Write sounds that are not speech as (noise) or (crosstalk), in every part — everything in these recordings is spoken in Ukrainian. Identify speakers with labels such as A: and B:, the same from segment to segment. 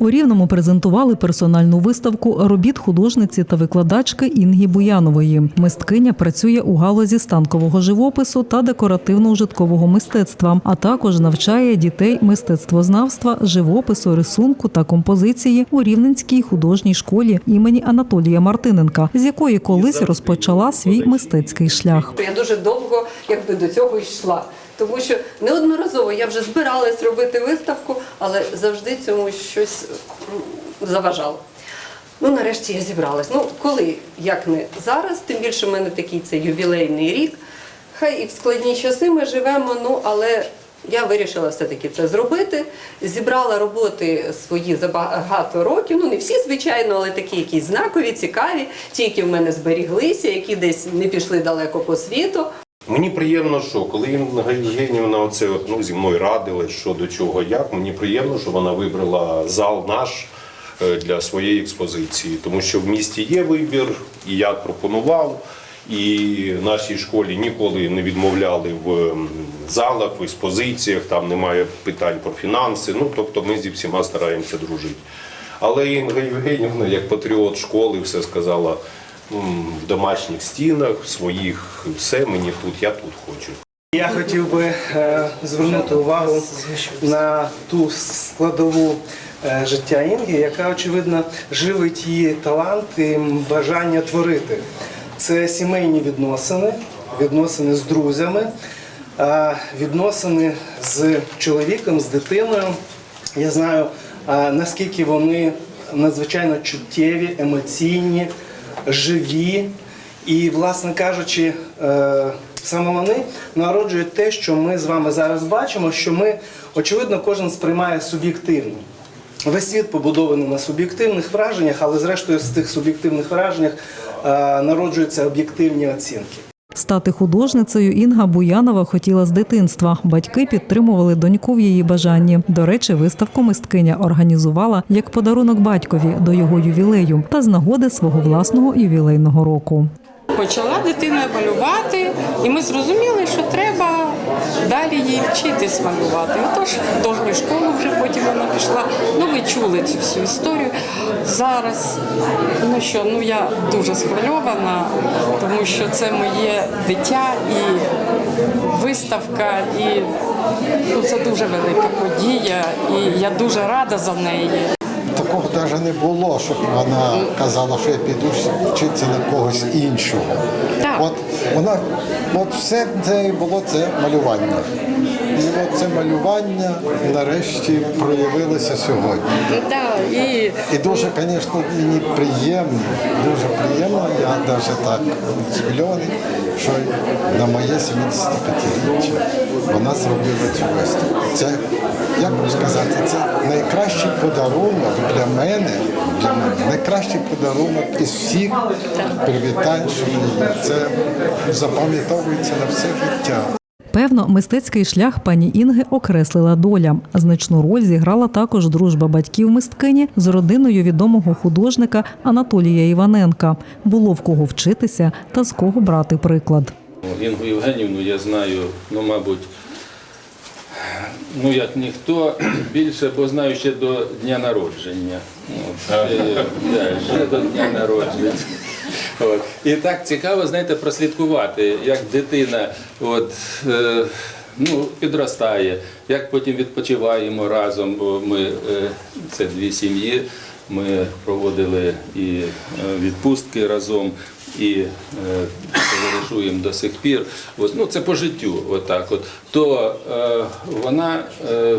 A: Рівному презентували персональну виставку робіт художниці та викладачки Інги Буянової. Мисткиня працює у галузі станкового живопису та декоративно-ужиткового мистецтва, а також навчає дітей мистецтвознавства, живопису, рисунку та композиції у Рівненській художній школі імені Анатолія Мартиненка, з якої колись розпочала свій мистецький шлях.
B: Я дуже довго якби до цього йшла. Тому що неодноразово я вже збиралась робити виставку, але завжди цьому щось заважало. Ну, нарешті я зібралась. Ну, коли, як не зараз, тим більше в мене такий це ювілейний рік. Хай і в складні часи ми живемо, ну але я вирішила все-таки це зробити. Зібрала роботи свої за багато років. Ну, не всі, звичайно, але такі якісь знакові, цікаві, ті, які в мене зберіглися, які десь не пішли далеко по світу.
C: Мені приємно, що коли Інга Євгенівна оце ну, зі мною радили, що до чого, як, мені приємно, що вона вибрала зал наш е, для своєї експозиції. Тому що в місті є вибір, і я пропонував, і нашій школі ніколи не відмовляли в залах, в експозиціях, там немає питань про фінанси. Ну, тобто ми зі всіма стараємося дружити. Але Інга Євгенівна, як патріот школи, все сказала в домашніх стінах, в своїх, все мені тут, я тут хочу.
D: Я хотів би е, звернути увагу на ту складову е, життя Інги, яка очевидно живить її талант і бажання творити. Це сімейні відносини, відносини з друзями, відносини з чоловіком, з дитиною. Я знаю, наскільки вони надзвичайно чуттєві, емоційні, живі. І, власне кажучи, е, саме вони народжують те, що ми з вами зараз бачимо, що ми, очевидно, кожен сприймає суб'єктивно. Весь світ побудований на суб'єктивних враженнях, але зрештою з тих суб'єктивних враженнях е, народжуються об'єктивні оцінки.
A: Стати художницею Інга Буянова хотіла з дитинства. Батьки підтримували доньку в її бажанні. До речі, виставку мисткиня організувала як подарунок батькові до його ювілею та з нагоди свого власного ювілейного року.
E: Почала дитина малювати, і ми зрозуміли, що треба далі їй вчитись малювати. Отож, в художню школу вже потім вона пішла. Ну, ви чули цю всю історію. Зараз, ну що, ну я дуже схвильована, тому що це моє дитя і виставка, і ну, це дуже велика подія, і я дуже рада за неї.
F: Такого навіть не було, щоб вона казала, що я піду вчитися на когось іншого. От вона, от все це було це малювання. І це малювання нарешті проявилося сьогодні.
E: Да, і
F: І дуже, звісно, мені приємно, дуже приємно, я навіть так схвильований, що на моє 75-річчя вона зробила цю виставку. Це, як би сказати, це найкращий подарунок для мене, для мене найкращий подарунок із всіх привітань, що мені. Це запам'ятовується на все життя.
A: Певно, мистецький шлях пані Інги окреслила доля. Значну роль зіграла також дружба батьків мисткині з родиною відомого художника Анатолія Іваненка. Було в кого вчитися та з кого брати приклад.
G: Інгу Євгенівну я знаю, ну, мабуть, ну як ніхто (clears throat) більше, бо знаю ще до дня народження. От, е, да, ще до дня народження. От. І так цікаво, знаєте, прослідкувати, як дитина от, е, ну, підростає, як потім відпочиваємо разом, бо ми е, це дві сім'ї. Ми проводили і е, відпустки разом, і е, товаришуємо до сих пір. От, ну, це по життю, отак от. То е, вона е,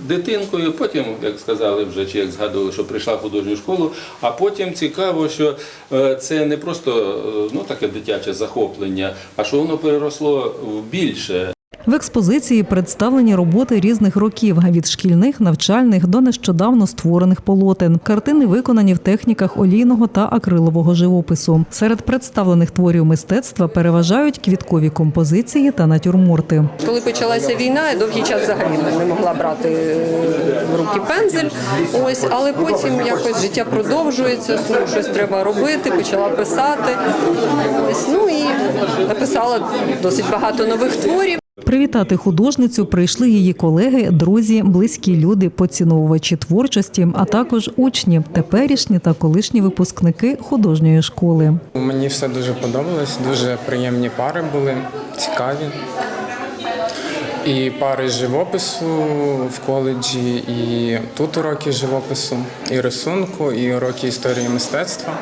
G: дитинкою, потім, як сказали вже, чи як згадували, що прийшла в художню школу, а потім цікаво, що е, це не просто е, ну, таке дитяче захоплення, а що воно переросло в більше.
A: В експозиції представлені роботи різних років від шкільних, навчальних до нещодавно створених полотен. Картини виконані в техніках олійного та акрилового живопису. Серед представлених творів мистецтва переважають квіткові композиції та натюрморти.
B: Коли почалася війна, я довгий час взагалі не могла брати е, в руки пензель. Ось, але потім якось життя продовжується, щось треба робити, почала писати. Ось, ну і написала досить багато нових творів.
A: Привітати художницю прийшли її колеги, друзі, близькі люди, поціновувачі творчості, а також учні, теперішні та колишні випускники художньої школи.
H: Мені все дуже подобалось, дуже приємні пари були, цікаві. І пари живопису в коледжі, і тут уроки живопису, і рисунку, і уроки історії мистецтва.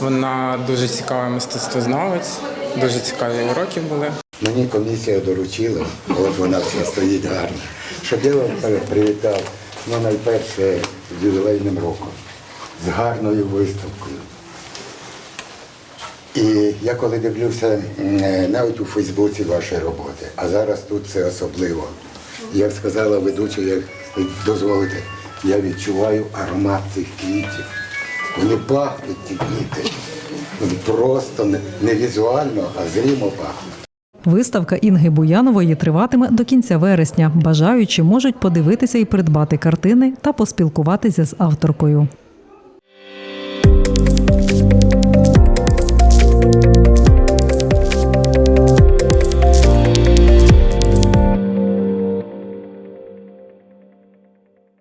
H: Вона дуже цікавий мистецтвознавець, дуже цікаві уроки були.
I: Мені комісія доручила, от вона вся стоїть гарно, щоб я вам привітав, ну найперше з ювілейним роком, з гарною виставкою. І я коли дивлюся навіть у Фейсбуці ваші роботи, а зараз тут це особливо. Як сказала ведуча, як дозволите, я відчуваю аромат цих квітів. Вони пахнуть ці квіти. Просто не, візуально, а зримо пахнуть.
A: Виставка Інги Буянової триватиме до кінця вересня. Бажаючі можуть подивитися і придбати картини та поспілкуватися з авторкою.